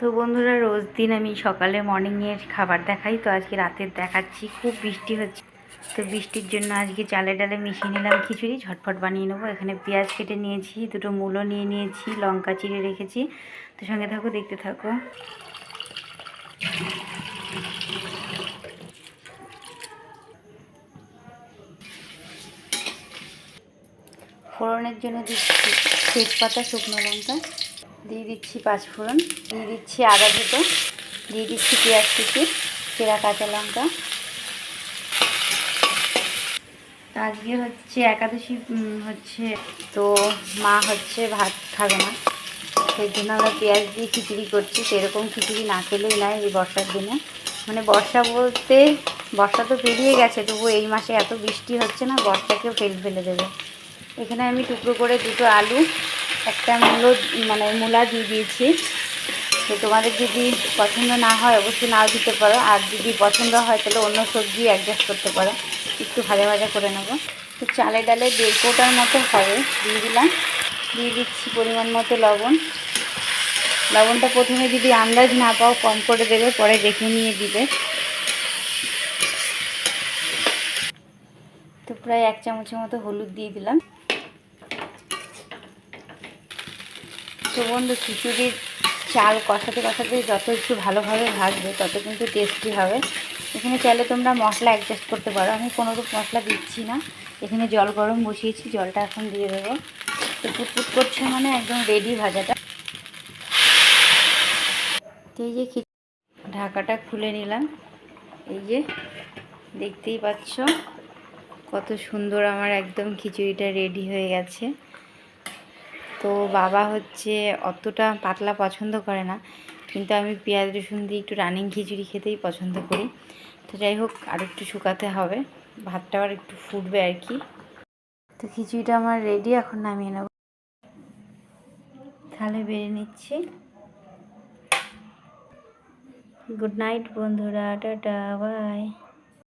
তো বন্ধুরা, রোজ দিন আমি সকালে মর্নিংয়ের খাবার দেখাই। তো আজকে রাতের দেখাচ্ছি, খুব বৃষ্টি হচ্ছে। তো বৃষ্টির জন্য আজকে চালে ডালে মিশিয়ে নিলাম খিচুড়ি ঝটফট বানিয়ে নেব। এখানে পেঁয়াজ কেটে নিয়েছি, দুটো মূলো নিয়ে নিয়েছি, লঙ্কা চিড়ে রেখেছি। তো সঙ্গে থাকো, দেখতে থাকো। ফোড়নের জন্য দিচ্ছি তেজপাতা, শুকনো লঙ্কা। দিয়ে দিচ্ছি পাঁচ ফোড়ন দিয়ে দিচ্ছি আদা দুটো দিয়ে দিচ্ছি পেঁয়াজ কুচি, চেরা কাঁচা লঙ্কা। আজকে হচ্ছে একাদশী হচ্ছে তো মা হচ্ছে ভাত খাবে না। সেই জন্য আমরা পেঁয়াজ দিয়ে খিচুড়ি করছি, সেরকম খিচুড়ি না খেলেই নয় এই বর্ষার দিনে। মানে বর্ষা বলতে, বর্ষা তো পেরিয়ে গেছে তবু এই মাসে এত বৃষ্টি হচ্ছে না, বর্ষাকেও ফেল ফেলে দেবে। এখানে আমি টুকরো করে দুটো আলু একটা মূলো মানে মূলা দিয়ে দিয়েছি। তো তোমাদের যদি পছন্দ না হয়, অবশ্যই নাও দিতে পারো। আর যদি পছন্দ হয়, তাহলে অন্য সবজি অ্যাডজাস্ট করতে পারো। একটু ভাজা ভাজা করে নেব। তো চালে ডালে দেড় কোটার মতো হবে, দিয়ে দিলাম। দিয়ে দিচ্ছি পরিমাণ মতো লবণ। লবণটা প্রথমে যদি আন্দাজ না পাও, কম করে দেবে, পরে দেখে নিয়ে দিবে। তো প্রায় এক চামচের মতো হলুদ দিয়ে দিলাম। তো বন্ধু, খিচুড়ির চাল কষাতে কষাতে যত একটু ভালোভাবে ভাজবে, তত কিন্তু টেস্টি হবে। এখানে চাইলে তোমরা মশলা অ্যাডজাস্ট করতে পারো। আমি কোনোরূপ মশলা দিচ্ছি না। এখানে জল গরম বসিয়েছি, জলটা এখন দিয়ে দেবো। তো ফুটফুট করছে মানে একদম রেডি ভাজাটা। এই যে ঢাকাটা খুলে নিলাম। এই যে দেখতেই পাচ্ছ, কত সুন্দর আমার একদম খিচুড়িটা রেডি হয়ে গেছে। তো বাবা হচ্ছে অতটা পাতলা পছন্দ করে না। কিন্তু আমি পেঁয়াজ, রসুন দিয়ে একটু রানিং খিচুড়ি খেতেই পছন্দ করি। তো যাই হোক, আর একটু শুকাতে হবে। ভাতটা আর একটু ফুটবে আর কি। তো খিচুড়িটা আমার রেডি এখন নামিয়ে নেব। তাহলে বেড়ে নিচ্ছি। গুড নাইট বন্ধুরা, টাটা বাই